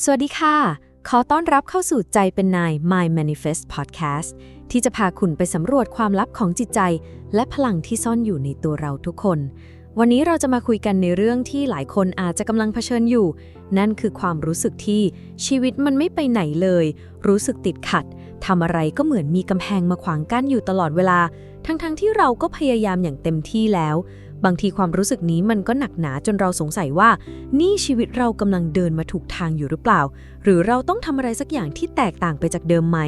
สวัสดีค่ะ ขอต้อนรับเข้าสู่ใจเป็นนาย My Manifest Podcast ที่จะพาคุณไปสำรวจความลับของจิตใจ และพลังที่ซ่อนอยู่ในตัวเราทุกคน วันนี้เราจะมาคุยกันในเรื่องที่หลายคนอาจจะกำลังเผชิญอยู่ นั่นคือความรู้สึกที่ชีวิตมันไม่ไปไหนเลย รู้สึกติดขัดทำอะไรก็เหมือนมีกำแพงมาขวางกั้นอยู่ตลอดเวลา ทั้งๆทที่เราก็พยายามอย่างเต็มที่แล้ว บางทีความรู้สึกนี้มันก็หนักหนาจนเราสงสัยว่า นี่ชีวิตเรากำลังเดินมาถูกทางอยู่หรือเปล่า หรือเราต้องทำอะไรสักอย่างที่แตกต่างไปจากเดิมไหม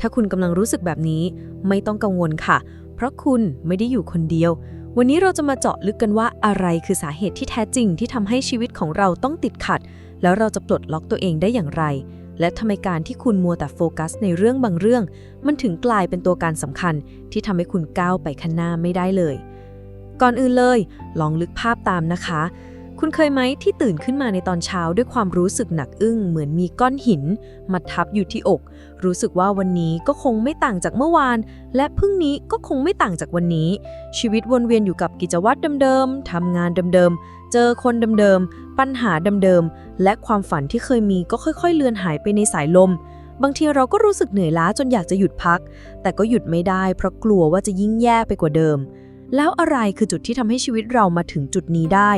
ถ้าคุณกำลังรู้สึกแบบนี้ ไม่ต้องกังวลค่ะ เพราะคุณไม่ได้อยู่คนเดียว วันนี้เราจะมาเจาะลึกกันว่าอะไรคือสาเหตุที่แท้จริงที่ทำให้ชีวิตของเราต้องติดขัด แล้วเราจะปลดล็อกตัวเองได้อย่างไร และทำไมการที่คุณมัวแต่โฟกัส ในเรื่องบางเรื่อง มันถึงกลายเป็นตัวการสำคัญ ที่ทำให้คุณก้าวไปข้างหน้าไม่ได้เลย ก่อนอื่นเลย ลองลึกภาพตามนะคะ คุณเคยไหมที่ตื่นขึ้นมาในตอนเช้าด้วยความรู้สึกหนักอึ้ง เหมือนมีก้อนหิน มาทับอยู่ที่อก รู้สึกว่าวันนี้ก็คงไม่ต่างจากเมื่อวาน และพรุ่งนี้ก็คงไม่ต่างจากวันนี้ ชีวิตวนเวียนอยู่กับกิจวัตรเดิมๆทำงานเดิมๆเจอคนเดิมๆปัญหาเดิมๆและความฝันที่เคยมีก็ค่อยๆ เลือนหายไปในสายลมบางทีเราก็รู้สึกเหนื่อยล้าจนอยากจะหยุดพัก แต่ก็หยุดไม่ได้เพราะกลัวว่าจะยิ่งแย่ไปกว่าเดิม แล้วอะไรคือจุดที่ทำให้ชีวิตเรามาถึงจุดนี้ได้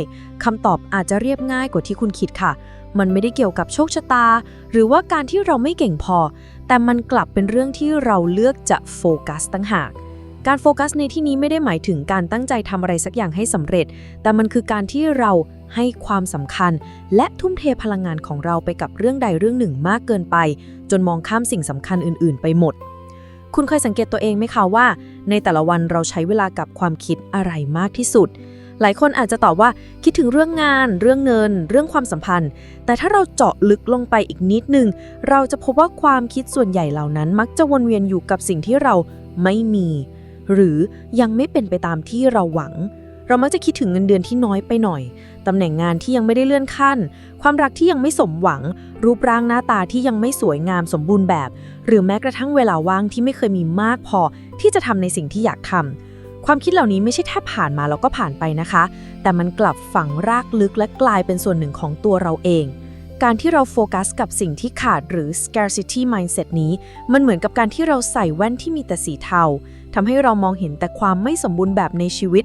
คำตอบอาจจะเรียบง่ายกว่าที่คุณคิดค่ะ มันไม่ได้เกี่ยวกับโชคชะตา หรือว่าการที่เราไม่เก่งพอ แต่มันกลับเป็นเรื่องที่เราเลือกจะโฟกัสตั้งหากการโฟกัสในที่นี้ไม่ได้หมายถึงการตั้งใจทำอะไรสักอย่างให้สำเร็จ แต่มันคือการที่เราให้ความสำคัญ และทุ่มเทพลังงานของเราไปกับเรื่องใดเรื่องหนึ่งมากเกินไป จนมองข้ามสิ่งสำคัญอื่น ๆ ไปหมด คุณเคยสังเกตตัวเองไหมคะว่า ในแต่ละวันเราใช้เวลากับความคิดอะไรมากที่สุด หลายคนอาจจะตอบว่าคิดถึงเรื่องงาน เรื่องเงิน เรื่องความสัมพันธ์ แต่ถ้าเราเจาะลึกลงไปอีกนิดนึง เราจะพบว่าความคิดส่วนใหญ่เหล่านั้น มักจะวนเวียนอยู่กับสิ่งที่เราไม่มี หรือยังไม่เป็นไปตามที่เราหวัง เรามักจะคิดถึงเงินเดือนที่น้อยไปหน่อย ตำแหน่งงานที่ยังไม่ได้เลื่อนขั้น ความรักที่ยังไม่สมหวัง รูปร่างหน้าตาที่ยังไม่สวยงามสมบูรณ์แบบ หรือแม้กระทั่งเวลาว่างที่ไม่เคยมีมากพอ ที่จะทำในสิ่งที่อยากทำ ความคิดเหล่านี้ไม่ใช่แค่ผ่านมาแล้วก็ผ่านไปนะคะ แต่มันกลับฝังรากลึกและกลายเป็นส่วนหนึ่งของตัวเราเองการที่เราโฟกัสกับสิ่งที่ขาดหรือ scarcity mindset นี้ มันเหมือนกับการที่เราใส่แว่นที่มีแต่สีเทาทำให้เรามองเห็นแต่ความไม่สมบูรณ์แบบในชีวิต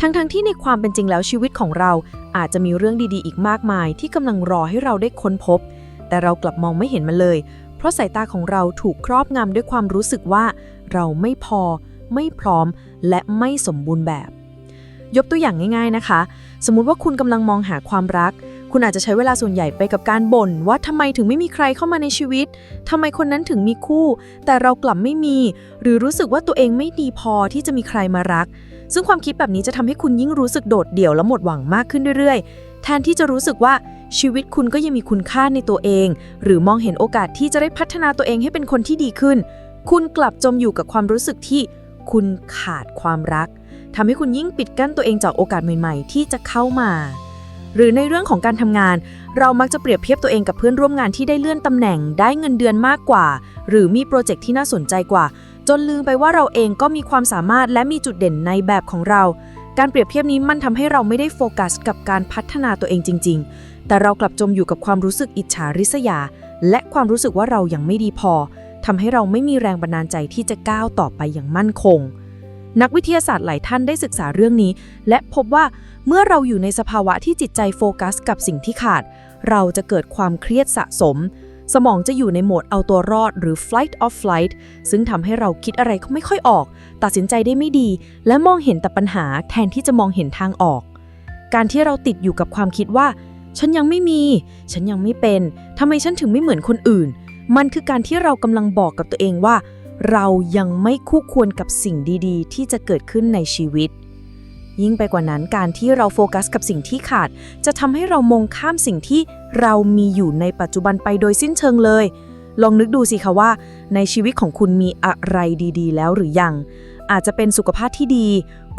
ทั้งๆทที่ในความเป็นจริงแล้วชีวิตของเราอาจจะมีเรื่องดีๆ อีกมากมาย ที่กำลังรอให้เราได้ค้นพบ แต่เรากลับมองไม่เห็นมันเลย เพราะสายตาของเราถูกครอบงำด้วยความรู้สึกว่า เราไม่พอ ไม่พร้อม และไม่สมบูรณ์แบบ ยกตัวอย่างง่าย ๆนะคะ สมมุติว่าคุณกำลังมองหาความรัก คุณอาจจะใช้เวลาส่วนใหญ่ไปกับการบ่นว่าทำไมถึงไม่มีใครเข้ามาในชีวิตทำไมคนนั้นถึงมีคู่ แต่เรากลับไม่มี หรือรู้สึกว่าตัวเองไม่ดีพอที่จะมีใครมารัก ซึ่งความคิดแบบนี้จะทำให้คุณยิ่งรู้สึกโดดเดี่ยวและหมดหวังมากขึ้นเรื่อยๆ แทนที่จะรู้สึกว่าชีวิตคุณก็ยังมีคุณค่าในตัวเอง หรือมองเห็นโอกาสที่จะได้พัฒนาตัวเองให้เป็นคนที่ดีขึ้น คุณกลับจมอยู่กับความรู้สึกที่คุณขาดความรักทำให้คุณยิ่งปิดกั้นตัวเองจากโอกาสใหม่ ๆ ที่จะเข้ามาหรือในเรื่องของการทำงาน เรามักจะเปรียบเทียบตัวเองกับเพื่อนร่วมงานที่ได้เลื่อนตำแหน่ง ได้เงินเดือนมากกว่า หรือมีโปรเจกต์ที่น่าสนใจกว่า จนลืมไปว่าเราเองก็มีความสามารถและมีจุดเด่นในแบบของเรา การเปรียบเทียบนี้มันทำให้เราไม่ได้โฟกัสกับการพัฒนาตัวเองจริง ๆ แต่เรากลับจมอยู่กับความรู้สึกอิจฉาริษยา และความรู้สึกว่าเรายังไม่ดีพอทำให้เราไม่มีแรงบันดาลใจที่จะก้าวต่อไปอย่างมั่นคง นักวิทยาศาสตร์หลายท่านได้ศึกษาเรื่องนี้ และพบว่าเมื่อเราอยู่ในสภาวะที่จิตใจโฟกัส กับสิ่งที่ขาด เราจะเกิดความเครียดสะสม สมองจะอยู่ในโหมดเอาตัวรอดหรือ flight of flight ซึ่งทำให้เราคิดอะไรก็ไม่ค่อยออก ตัดสินใจได้ไม่ดี และมองเห็นแต่ปัญหาแทนที่จะมองเห็นทางออก การที่เราติดอยู่กับความคิดว่า ฉันยังไม่มี ฉันยังไม่เป็นทำไมฉันถึงไม่เหมือนคนอื่น มันคือการที่เรากำลังบอกกับตัวเองว่า เรายังไม่คู่ควรกับสิ่งดี ๆ ที่จะเกิดขึ้นในชีวิต ยิ่งไปกว่านั้นการที่เราโฟกัสกับสิ่งที่ขาด จะทำให้เรามองข้ามสิ่งที่เรามีอยู่ในปัจจุบันไปโดยสิ้นเชิงเลย ลองนึกดูสิคะว่า ในชีวิตของคุณมีอะไรดีๆ แล้วหรือยัง อาจจะเป็นสุขภาพที่ดี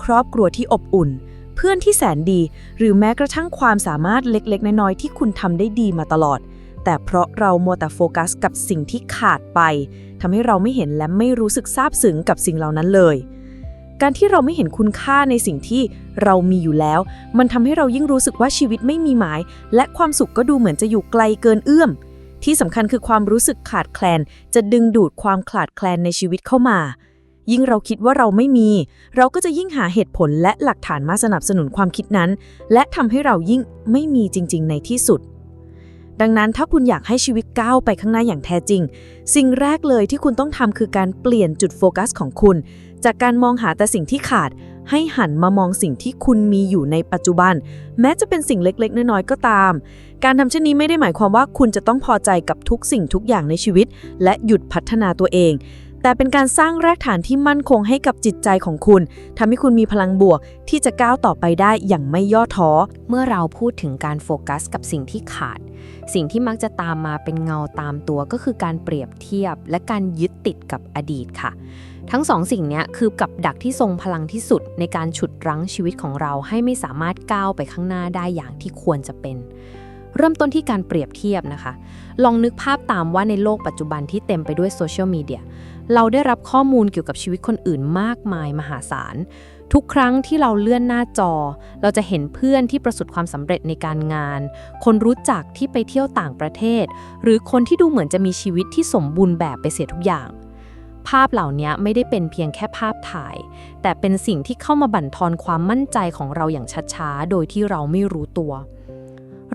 ครอบครัวที่อบอุ่น เพื่อนที่แสนดี หรือแม้กระทั่งความสามารถเล็ก ๆ น้อยๆที่คุณทำได้ดีมาตลอด แต่เพราะเรามัวแต่โฟกัสกับสิ่งที่ขาดไปทำให้เราไม่เห็นและไม่รู้สึกซาบซึ้งกับสิ่งเหล่านั้นเลย การที่เราไม่เห็นคุณค่าในสิ่งที่เรามีอยู่แล้ว มันทำให้เรายิ่งรู้สึกว่าชีวิตไม่มีหมาย และความสุขก็ดูเหมือนจะอยู่ไกลเกินเอื้อม ที่สำคัญคือความรู้สึกขาดแคลน จะดึงดูดความขาดแคลนในชีวิตเข้ามา ยิ่งเราคิดว่าเราไม่มี เราก็จะยิ่งหาเหตุผลและหลักฐานมาสนับสนุนความคิดนั้น และทำให้เรายิ่งไม่มีจริง ๆ ในที่สุด ดังนั้นถ้าคุณอยากให้ชีวิตก้าวไปข้างหน้าอย่างแท้จริง สิ่งแรกเลยที่คุณต้องทำคือการเปลี่ยนจุดโฟกัสของคุณ จากการมองหาแต่สิ่งที่ขาด ให้หันมามองสิ่งที่คุณมีอยู่ในปัจจุบัน แม้จะเป็นสิ่งเล็กๆ น้อยๆ ก็ตาม การทำเช่นนี้ไม่ได้หมายความว่าคุณจะต้องพอใจกับทุกสิ่งทุกอย่างในชีวิต และหยุดพัฒนาตัวเอง แต่เป็นการสร้างรากฐานที่มั่นคงให้กับจิตใจของคุณทำให้คุณมีพลังบวกที่จะก้าวต่อไปได้อย่างไม่ย่อท้อ เมื่อเราพูดถึงการโฟกัสกับสิ่งที่ขาด สิ่งที่มักจะตามมาเป็นเงาตามตัวก็คือการเปรียบเทียบ และการยึดติดกับอดีตค่ะ ทั้งสองสิ่งนี้คือกับดักที่ทรงพลังที่สุดในการฉุดรั้งชีวิตของเราให้ไม่สามารถก้าวไปข้างหน้าได้อย่างที่ควรจะเป็น เริ่มต้นที่การเปรียบเทียบนะคะ ลองนึกภาพตามว่าในโลกปัจจุบันที่เต็มไปด้วยโซเชียลมีเดียเราได้รับข้อมูลเกี่ยวกับชีวิตคนอื่นมากมายมหาศาล ทุกครั้งที่เราเลื่อนหน้าจอ เราจะเห็นเพื่อนที่ประสบความสำเร็จในการงาน คนรู้จักที่ไปเที่ยวต่างประเทศ หรือคนที่ดูเหมือนจะมีชีวิตที่สมบูรณ์แบบไปเสียทุกอย่าง ภาพเหล่านี้ไม่ได้เป็นเพียงแค่ภาพถ่าย แต่เป็นสิ่งที่เข้ามาบั่นทอนความมั่นใจของเราอย่างช้าๆ โดยที่เราไม่รู้ตัว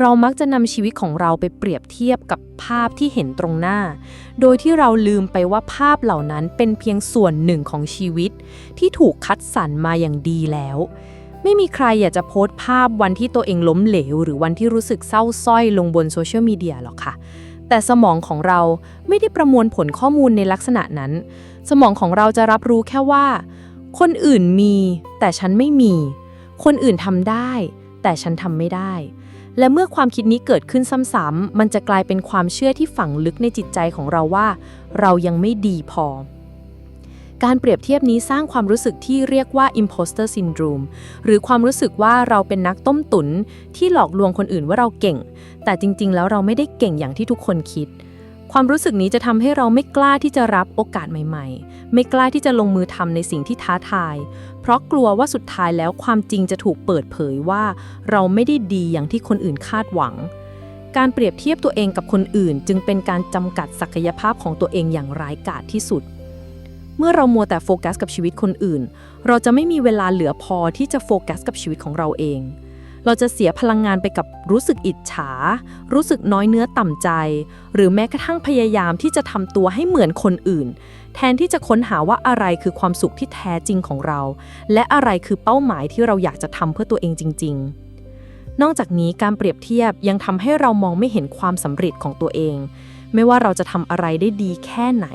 เรามักจะนำชีวิตของเราไปเปรียบเทียบกับภาพที่เห็นตรงหน้า โดยที่เราลืมไปว่าภาพเหล่านั้นเป็นเพียงส่วนหนึ่งของชีวิต ที่ถูกคัดสรรมาอย่างดีแล้ว ไม่มีใครอยากจะโพสต์ภาพวันที่ตัวเองล้มเหลว หรือวันที่รู้สึกเศร้าส้อยลงบนโซเชียลมีเดียหรอกค่ะ แต่สมองของเราไม่ได้ประมวลผลข้อมูลในลักษณะนั้น สมองของเราจะรับรู้แค่ว่า คนอื่นมี แต่ฉันไม่มี คนอื่นทำได้ แต่ฉันทำไม่ได้ และเมื่อความคิดนี้เกิดขึ้นซ้ำๆมันจะกลายเป็นความเชื่อที่ฝังลึกในจิตใจของเราว่า เรายังไม่ดีพอ การเปรียบเทียบนี้สร้างความรู้สึกที่เรียกว่า imposter syndrome หรือความรู้สึกว่าเราเป็นนักต้มตุนที่หลอกลวงคนอื่นว่าเราเก่ง แต่จริงๆ แล้วเราไม่ได้เก่งอย่างที่ทุกคนคิด ความรู้สึกนี้จะทำให้เราไม่กล้าที่จะรับโอกาสใหม่ ๆ ไม่กล้าที่จะลงมือทำในสิ่งที่ท้าทาย เพราะกลัวว่าสุดท้ายแล้วความจริงจะถูกเปิดเผยว่า เราไม่ได้ดีอย่างที่คนอื่นคาดหวัง การเปรียบเทียบตัวเองกับคนอื่น จึงเป็นการจำกัดศักยภาพของตัวเองอย่างร้ายกาจที่สุด เมื่อเรามัวแต่โฟกัสกับชีวิตคนอื่น เราจะไม่มีเวลาเหลือพอที่จะโฟกัสกับชีวิตของเราเอง เราจะเสียพลังงานไปกับรู้สึกอิจฉา รู้สึกน้อยเนื้อต่ำใจ หรือแม้กระทั่งพยายามที่จะทำตัวให้เหมือนคนอื่น แทนที่จะค้นหาว่าอะไรคือความสุขที่แท้จริงของเรา และอะไรคือเป้าหมายที่เราอยากจะทำเพื่อตัวเองจริง ๆนอกจากนี้การเปรียบเทียบยังทำให้เรามองไม่เห็นความสำเร็จของตัวเอง ไม่ว่าเราจะทำอะไรได้ดีแค่ไหน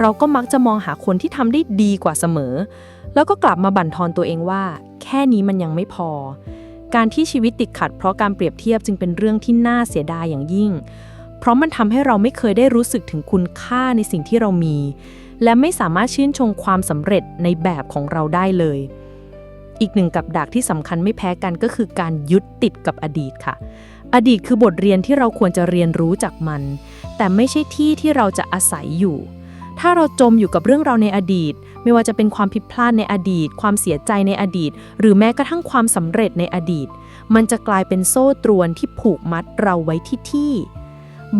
เราก็มักจะมองหาคนที่ทำได้ดีกว่าเสมอ แล้วก็กลับมาบั่นทอนตัวเองว่า แค่นี้มันยังไม่พอ การที่ชีวิตติดขัดเพราะการเปรียบเทียบจึงเป็นเรื่องที่น่าเสียดายอย่างยิ่ง เพราะมันทำให้เราไม่เคยได้รู้สึกถึงคุณค่าในสิ่งที่เรามี และไม่สามารถชื่นชมความสำเร็จในแบบของเราได้เลย อีกหนึ่งกับดักที่สำคัญไม่แพ้กันก็คือการยึดติดกับอดีตค่ะ อดีตคือบทเรียนที่เราควรจะเรียนรู้จากมัน แต่ไม่ใช่ที่ที่เราจะอาศัยอยู่ ถ้าเราจมอยู่กับเรื่องเราในอดีต ไม่ว่าจะเป็นความผิดพลาดในอดีต ความเสียใจในอดีต หรือแม้กระทั่งความสำเร็จในอดีต มันจะกลายเป็นโซ่ตรวนที่ผูกมัดเราไว้ที่ที่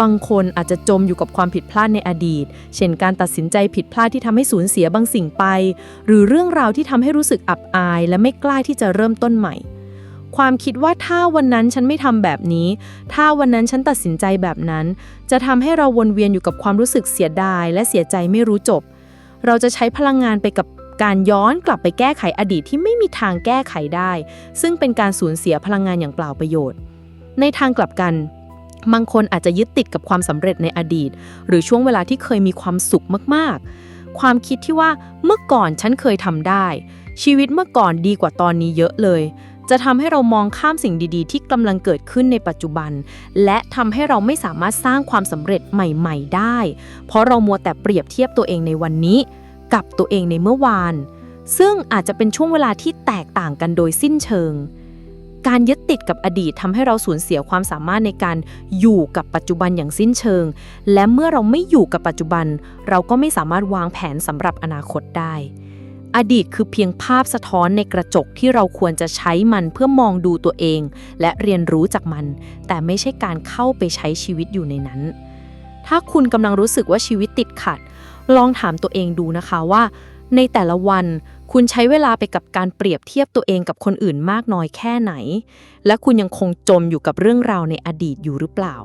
บางคนอาจจะจมอยู่กับความผิดพลาดในอดีต เช่นการตัดสินใจผิดพลาดที่ทำให้สูญเสียบางสิ่งไป หรือเรื่องราวที่ทำให้รู้สึกอับอาย และไม่กล้าที่จะเริ่มต้นใหม่ ความคิดว่าถ้าวันนั้นฉันไม่ทำแบบนี้ ถ้าวันนั้นฉันตัดสินใจแบบนั้น จะทำให้เราวนเวียนอยู่กับความรู้สึกเสียดาย และเสียใจไม่รู้จบ เราจะใช้พลังงานไปกับการย้อนกลับไปแก้ไขอดีตที่ไม่มีทางแก้ไขได้ ซึ่งเป็นการสูญเสียพลังงานอย่างเปล่าประโยชน์ ในทางกลับกัน บางคนอาจจะยึดติดกับความสำเร็จในอดีต หรือช่วงเวลาที่เคยมีความสุขมากๆ ความคิดที่ว่าเมื่อก่อนฉันเคยทำได้ ชีวิตเมื่อก่อนดีกว่าตอนนี้เยอะเลย จะทำให้เรามองข้ามสิ่งดีๆ ที่กำลังเกิดขึ้นในปัจจุบัน และทำให้เราไม่สามารถสร้างความสำเร็จใหม่ ๆ ได้ เพราะเรามัวแต่เปรียบเทียบตัวเองในวันนี้ กับตัวเองในเมื่อวาน ซึ่งอาจจะเป็นช่วงเวลาที่แตกต่างกันโดยสิ้นเชิง การยึดติดกับอดีตทำให้เราสูญเสียความสามารถในการอยู่กับปัจจุบันอย่างสิ้นเชิง และเมื่อเราไม่อยู่กับปัจจุบัน เราก็ไม่สามารถวางแผนสำหรับอนาคตได้ อดีตคือเพียงภาพสะท้อนในกระจกที่เราควรจะใช้มันเพื่อมองดูตัวเอง และเรียนรู้จากมัน แต่ไม่ใช่การเข้าไปใช้ชีวิตอยู่ในนั้น ถ้าคุณกำลังรู้สึกว่าชีวิตติดขัด ลองถามตัวเองดูนะคะว่า ในแต่ละวันคุณใช้เวลาไปกับการเปรียบเทียบตัวเองกับคนอื่นมากน้อยแค่ไหน และคุณยังคงจมอยู่กับเรื่องราวในอดีตอยู่หรือเปล่า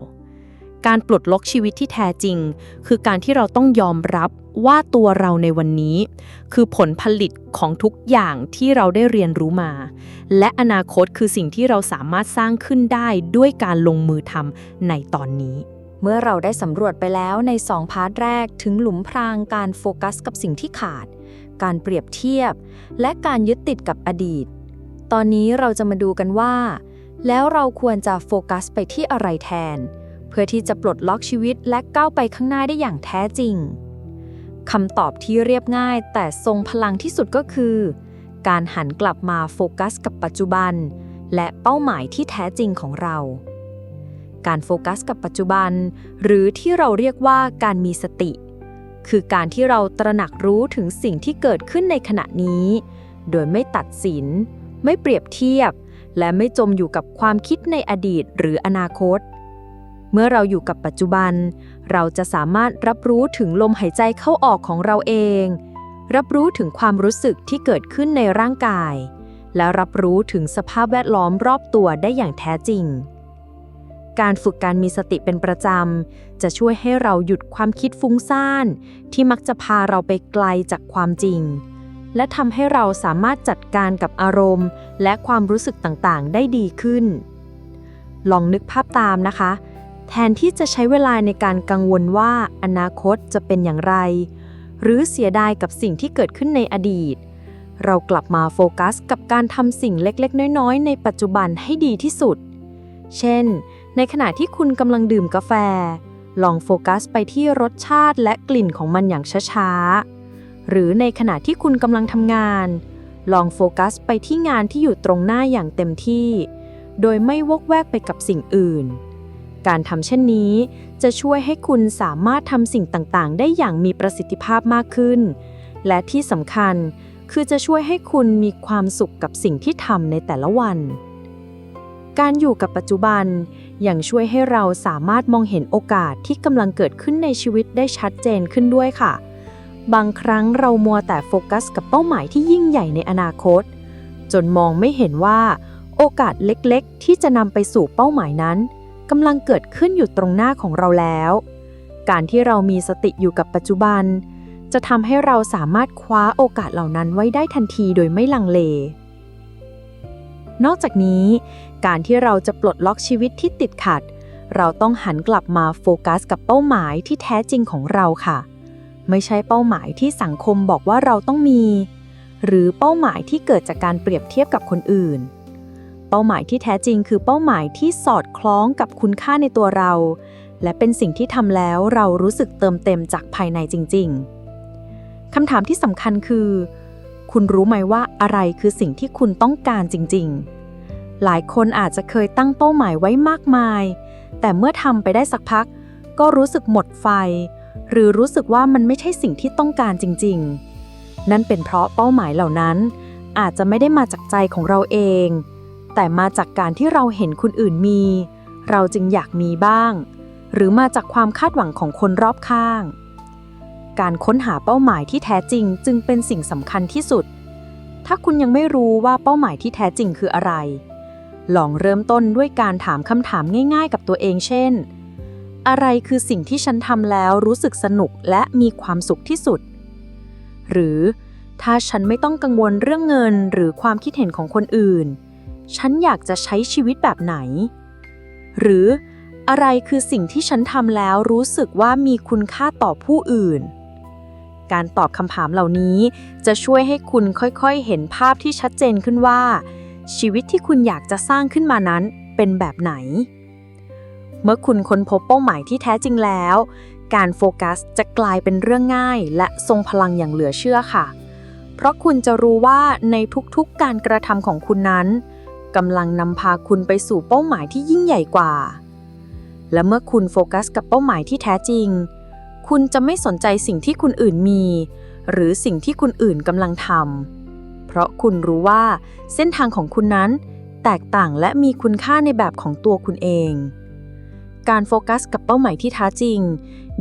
การปลดล็อกชีวิตที่แท้จริง คือการที่เราต้องยอมรับว่าตัวเราในวันนี้ คือผลผลิตของทุกอย่างที่เราได้เรียนรู้มา และอนาคตคือสิ่งที่เราสามารถสร้างขึ้นได้ด้วยการลงมือทำในตอนนี้ เมื่อเราได้สำรวจไปแล้วใน 2 พาร์ทแรกถึงหลุมพรางการโฟกัสกับสิ่งที่ขาด การเปรียบเทียบ และการยึดติดกับอดีต ตอนนี้เราจะมาดูกันว่า แล้วเราควรจะโฟกัสไปที่อะไรแทน เพื่อที่จะปลดล็อกชีวิตและก้าวไปข้างหน้าได้อย่างแท้จริงคำตอบที่เรียบง่ายแต่ทรงพลังที่สุดก็คือ การหันกลับมาโฟกัสกับปัจจุบัน และเป้าหมายที่แท้จริงของเรา การโฟกัสกับปัจจุบัน หรือที่เราเรียกว่าการมีสติ คือการที่เราตระหนักรู้ถึงสิ่งที่เกิดขึ้นในขณะนี้ โดยไม่ตัดสิน ไม่เปรียบเทียบ และไม่จมอยู่กับความคิดในอดีตหรืออนาคต เมื่อเราอยู่กับปัจจุบัน เราจะสามารถรับรู้ถึงลมหายใจเข้าออกของเราเอง รับรู้ถึงความรู้สึกที่เกิดขึ้นในร่างกาย และรับรู้ถึงสภาพแวดล้อมรอบตัวได้อย่างแท้จริง การฝึกการมีสติเป็นประจำ จะช่วยให้เราหยุดความคิดฟุ้งซ่าน ที่มักจะพาเราไปไกลจากความจริง และทำให้เราสามารถจัดการกับอารมณ์ และความรู้สึกต่างๆ ได้ดีขึ้น ลองนึกภาพตามนะคะ แทนที่จะใช้เวลาในการกังวลว่าอนาคตจะเป็นอย่างไร หรือเสียดายกับสิ่งที่เกิดขึ้นในอดีต เรากลับมาโฟกัสกับการทำสิ่งเล็กๆ น้อยๆ ในปัจจุบันให้ดีที่สุด เช่น ในขณะที่คุณกำลังดื่มกาแฟ ลองโฟกัสไปที่รสชาติและกลิ่นของมันอย่างช้าๆ หรือในขณะที่คุณกำลังทำงาน ลองโฟกัสไปที่งานที่อยู่ตรงหน้าอย่างเต็มที่ โดยไม่วกแวกไปกับสิ่งอื่น การทำเช่นนี้ จะช่วยให้คุณสามารถทำสิ่งต่างๆ ได้อย่างมีประสิทธิภาพมากขึ้น และที่สำคัญคือจะช่วยให้คุณมีความสุขกับสิ่งที่ทำในแต่ละวัน การอยู่กับปัจจุบันยังช่วยให้เราสามารถมองเห็นโอกาสที่กำลังเกิดขึ้นในชีวิตได้ชัดเจนขึ้นด้วยค่ะ บางครั้งเรามัวแต่โฟกัสกับเป้าหมายที่ยิ่งใหญ่ในอนาคต จนมองไม่เห็นว่า โอกาสเล็กๆ ที่จะนำไปสู่เป้าหมายนั้น กำลังเกิดขึ้นอยู่ตรงหน้าของเราแล้ว การที่เรามีสติอยู่กับปัจจุบัน จะทำให้เราสามารถคว้าโอกาสเหล่านั้นไว้ได้ทันทีโดยไม่ลังเล นอกจากนี้ การที่เราจะปลดล็อกชีวิตที่ติดขัด เราต้องหันกลับมาโฟกัสกับเป้าหมายที่แท้จริงของเราค่ะ ไม่ใช่เป้าหมายที่สังคมบอกว่าเราต้องมี หรือเป้าหมายที่เกิดจากการเปรียบเทียบกับคนอื่น เป้าหมายที่แท้จริงคือเป้าหมายที่สอดคล้องกับคุณค่าในตัวเรา และเป็นสิ่งที่ทำแล้วเรารู้สึกเติมเต็มจากภายในจริง ๆคำถามที่สำคัญคือ คุณรู้ไหมว่าอะไรคือสิ่งที่คุณต้องการจริง ๆ หลายคนอาจจะเคยตั้งเป้าหมายไว้มากมาย แต่เมื่อทำไปได้สักพัก ก็รู้สึกหมดไฟ หรือรู้สึกว่ามันไม่ใช่สิ่งที่ต้องการจริง ๆ นั่นเป็นเพราะเป้าหมายเหล่านั้น อาจจะไม่ได้มาจากใจของเราเอง แต่มาจากการที่เราเห็นคนอื่นมี เราจึงอยากมีบ้าง หรือมาจากความคาดหวังของคนรอบข้าง การค้นหาเป้าหมายที่แท้จริงจึงเป็นสิ่งสำคัญที่สุด ถ้าคุณยังไม่รู้ว่าเป้าหมายที่แท้จริงคืออะไร ลองเริ่มต้นด้วยการถามคำถามง่าย ๆ กับตัวเองเช่น อะไรคือสิ่งที่ฉันทำแล้วรู้สึกสนุกและมีความสุขที่สุด หรือถ้าฉันไม่ต้องกังวลเรื่องเงินหรือความคิดเห็นของคนอื่น ฉันอยากจะใช้ชีวิตแบบไหน หรืออะไรคือสิ่งที่ฉันทำแล้วรู้สึกว่ามีคุณค่าต่อผู้อื่น การตอบคำถามเหล่านี้จะช่วยให้คุณค่อยๆ เห็นภาพที่ชัดเจนขึ้นว่า ชีวิตที่คุณอยากจะสร้างขึ้นมานั้นเป็นแบบไหน เมื่อคุณค้นพบเป้าหมายที่แท้จริงแล้ว การโฟกัสจะกลายเป็นเรื่องง่าย และทรงพลังอย่างเหลือเชื่อค่ะ เพราะคุณจะรู้ว่าในทุกๆการกระทำของคุณนั้น กำลังนำพาคุณไปสู่เป้าหมายที่ยิ่งใหญ่กว่า และเมื่อคุณโฟกัสกับเป้าหมายที่แท้จริง คุณจะไม่สนใจสิ่งที่คนอื่นมี หรือสิ่งที่คนอื่นกำลังทำเพราะคุณรู้ว่าเส้นทางของคุณนั้น แตกต่างและมีคุณค่าในแบบของตัวคุณเอง การโฟกัสกับเป้าหมายที่แท้จริง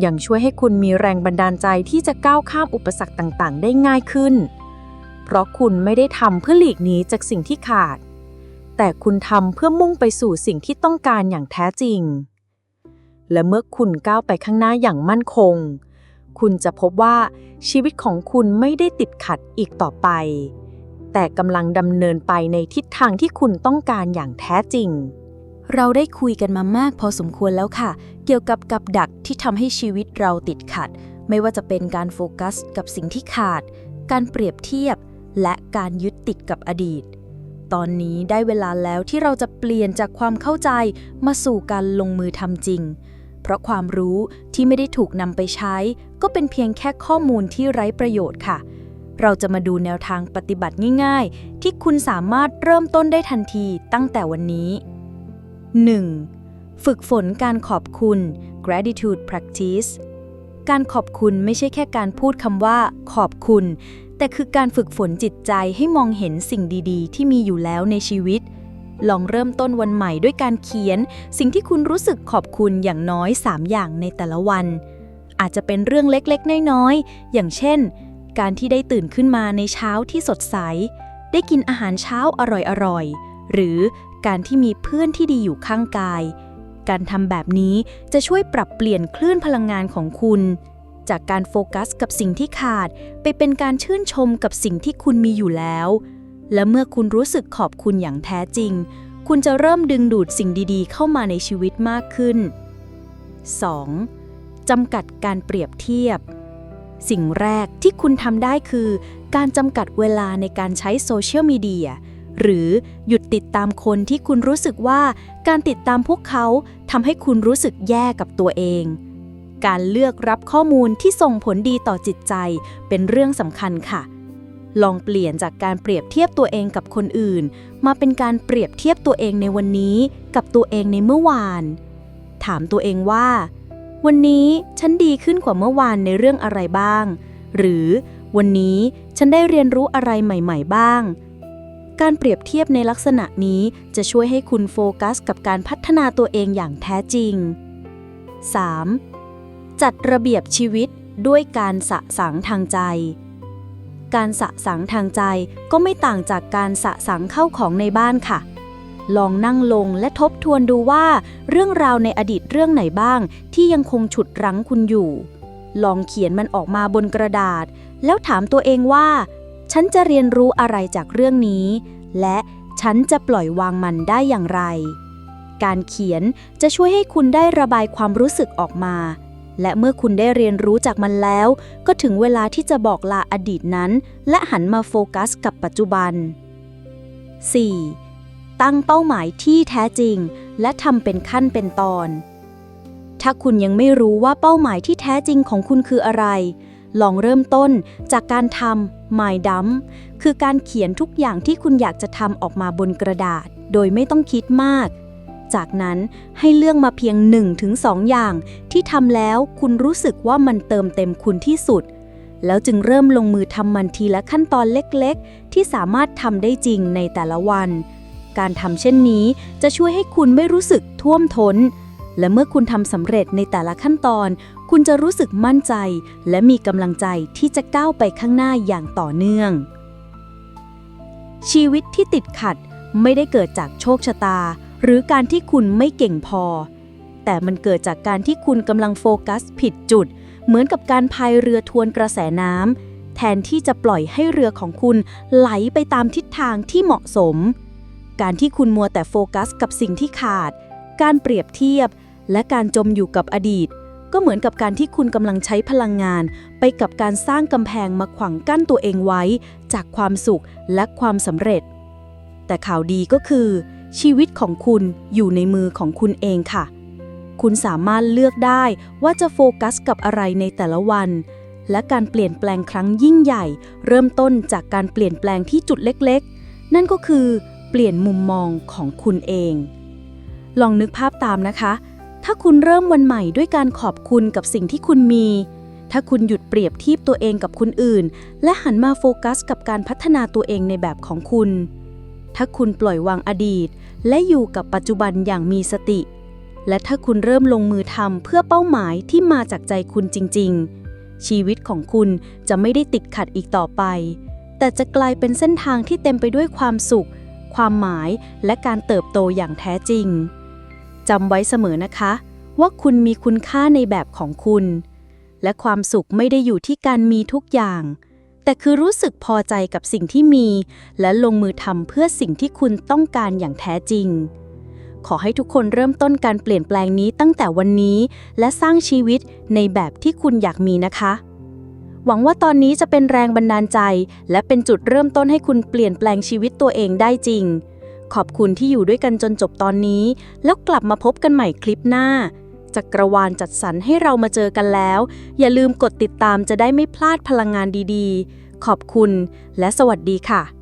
ยังช่วยให้คุณมีแรงบันดาลใจที่จะก้าวข้ามอุปสรรคต่าง ๆ ได้ง่ายขึ้น เพราะคุณไม่ได้ทำเพื่อหลีกหนีจากสิ่งที่ขาด แต่คุณทำเพื่อมุ่งไปสู่สิ่งที่ต้องการอย่างแท้จริง และเมื่อคุณก้าวไปข้างหน้าอย่างมั่นคง คุณจะพบว่าชีวิตของคุณไม่ได้ติดขัดอีกต่อไป แต่กำลังดำเนินไปในทิศทางที่คุณต้องการอย่างแท้จริง เราได้คุยกันมามากพอสมควรแล้วค่ะ เกี่ยวกับกับดักที่ทำให้ชีวิตเราติดขัด ไม่ว่าจะเป็นการโฟกัสกับสิ่งที่ขาด การเปรียบเทียบ และการยึดติดกับอดีต ตอนนี้ได้เวลาแล้วที่เราจะเปลี่ยนจากความเข้าใจมาสู่การลงมือทำจริง เพราะความรู้ที่ไม่ได้ถูกนำไปใช้ ก็เป็นเพียงแค่ข้อมูลที่ไร้ประโยชน์ค่ะ เราจะมาดูแนวทางปฏิบัติง่าย ๆ ที่คุณสามารถเริ่มต้นได้ทันทีตั้งแต่วันนี้ 1. ฝึกฝนการขอบคุณ gratitude practice การขอบคุณไม่ใช่แค่การพูดคำว่า ขอบคุณ แต่คือการฝึกฝนจิตใจให้มองเห็นสิ่งดีๆ ที่มีอยู่แล้วในชีวิต ลองเริ่มต้นวันใหม่ด้วยการเขียน สิ่งที่คุณรู้สึกขอบคุณอย่างน้อย 3 อย่างในแต่ละวัน อาจจะเป็นเรื่องเล็กๆ น้อยๆ อย่างเช่น การที่ได้ตื่นขึ้นมาในเช้าที่สดใส ได้กินอาหารเช้าอร่อยๆ หรือการที่มีเพื่อนที่ดีอยู่ข้างกาย การทำแบบนี้จะช่วยปรับเปลี่ยนคลื่นพลังงานของคุณ จากการโฟกัสกับสิ่งที่ขาด ไปเป็นการชื่นชมกับสิ่งที่คุณมีอยู่แล้ว และเมื่อคุณรู้สึกขอบคุณอย่างแท้จริง คุณจะเริ่มดึงดูดสิ่งดีๆ เข้ามาในชีวิตมากขึ้น 2. จำกัดการเปรียบเทียบ สิ่งแรกที่คุณทำได้คือ การจำกัดเวลาในการใช้โซเชียลมีเดียหรือหยุดติดตามคนที่คุณรู้สึกว่าการติดตามพวกเขาทำให้คุณรู้สึกแย่กับตัวเอง การเลือกรับข้อมูลที่ส่งผลดีต่อจิตใจ เป็นเรื่องสำคัญค่ะ ลองเปลี่ยนจากการเปรียบเทียบตัวเองกับคนอื่น มาเป็นการเปรียบเทียบตัวเองในวันนี้กับตัวเองในเมื่อวาน ถามตัวเองว่า วันนี้ฉันดีขึ้นกว่าเมื่อวานในเรื่องอะไรบ้าง หรือวันนี้ฉันได้เรียนรู้อะไรใหม่ ๆ บ้าง การเปรียบเทียบในลักษณะนี้จะช่วยให้คุณโฟกัสกับการพัฒนาตัวเองอย่างแท้จริง 3. จัดระเบียบชีวิตด้วยการสะสางทางใจ การสะสางทางใจก็ไม่ต่างจากการสะสางเข้าของในบ้านค่ะ ลองนั่งลงและทบทวนดูว่า เรื่องราวในอดีตเรื่องไหนบ้าง ที่ยังคงฉุดรั้งคุณอยู่ ลองเขียนมันออกมาบนกระดาษ แล้วถามตัวเองว่า ฉันจะเรียนรู้อะไรจากเรื่องนี้ และฉันจะปล่อยวางมันได้อย่างไร การเขียนจะช่วยให้คุณได้ระบายความรู้สึกออกมา และเมื่อคุณได้เรียนรู้จากมันแล้ว ก็ถึงเวลาที่จะบอกลาอดีตนั้น และหันมาโฟกัสกับปัจจุบัน 4. ตั้งเป้าหมายที่แท้จริง และทำเป็นขั้นเป็นตอน ถ้าคุณยังไม่รู้ว่าเป้าหมายที่แท้จริงของคุณคืออะไร ลองเริ่มต้นจากการทำ My Dump คือการเขียนทุกอย่างที่คุณอยากจะทำออกมาบนกระดาษ โดยไม่ต้องคิดมาก จากนั้นให้เลือกมาเพียง 1-2 อย่าง ที่ทำแล้วคุณรู้สึกว่ามันเติมเต็มคุณที่สุด แล้วจึงเริ่มลงมือทำมันทีละขั้นตอนเล็กๆ ที่สามารถทำได้จริงในแต่ละวัน การทำเช่นนี้จะช่วยให้คุณไม่รู้สึกท่วมท้น และเมื่อคุณทำสำเร็จในแต่ละขั้นตอน คุณจะรู้สึกมั่นใจ และมีกำลังใจที่จะก้าวไปข้างหน้าอย่างต่อเนื่อง ชีวิตที่ติดขัดไม่ได้เกิดจากโชคชะตา หรือการที่คุณไม่เก่งพอ แต่มันเกิดจากการที่คุณกำลังโฟกัสผิดจุด เหมือนกับการพายเรือทวนกระแสน้ำแทนที่จะปล่อยให้เรือของคุณไหลไปตามทิศทางที่เหมาะสม การที่คุณมัวแต่โฟกัสกับสิ่งที่ขาด การเปรียบเทียบ และการจมอยู่กับอดีต ก็เหมือนกับการที่คุณกำลังใช้พลังงาน ไปกับการสร้างกำแพงมาขวางกั้นตัวเองไว้ จากความสุขและความสำเร็จ แต่ข่าวดีก็คือ ชีวิตของคุณอยู่ในมือของคุณเองค่ะ คุณสามารถเลือกได้ว่าจะโฟกัสกับอะไรในแต่ละวัน และการเปลี่ยนแปลงครั้งยิ่งใหญ่ เริ่มต้นจากการเปลี่ยนแปลงที่จุดเล็กๆ นั่นก็คือ เปลี่ยนมุมมองของคุณเอง ลองนึกภาพตามนะคะ ถ้าคุณเริ่มวันใหม่ด้วยการขอบคุณกับสิ่งที่คุณมีถ้าคุณหยุดเปรียบเทียบตัวเองกับคนอื่น และหันมาโฟกัสกับการพัฒนาตัวเองในแบบของคุณ ถ้าคุณปล่อยวางอดีต และอยู่กับปัจจุบันอย่างมีสติ และถ้าคุณเริ่มลงมือทำเพื่อเป้าหมายที่มาจากใจคุณจริง ๆ ชีวิตของคุณจะไม่ได้ติดขัดอีกต่อไป แต่จะกลายเป็นเส้นทางที่เต็มไปด้วยความสุข ความหมายและการเติบโตอย่างแท้จริงจำไว้เสมอนะคะ ว่าคุณมีคุณค่าในแบบของคุณ และความสุขไม่ได้อยู่ที่การมีทุกอย่าง แต่คือรู้สึกพอใจกับสิ่งที่มี และลงมือทำเพื่อสิ่งที่คุณต้องการอย่างแท้จริง ขอให้ทุกคนเริ่มต้นการเปลี่ยนแปลงนี้ตั้งแต่วันนี้ และสร้างชีวิตในแบบที่คุณอยากมีนะคะ หวังว่าตอนนี้จะเป็นแรงบันดาลใจ และเป็นจุดเริ่มต้นให้คุณเปลี่ยนแปลงชีวิตตัวเองได้จริง ขอบคุณที่อยู่ด้วยกันจนจบตอนนี้ แล้วกลับมาพบกันใหม่คลิปหน้า จักรวาลจัดสรรให้เรามาเจอกันแล้ว อย่าลืมกดติดตามจะได้ไม่พลาดพลังงานดีๆ ขอบคุณและสวัสดีค่ะ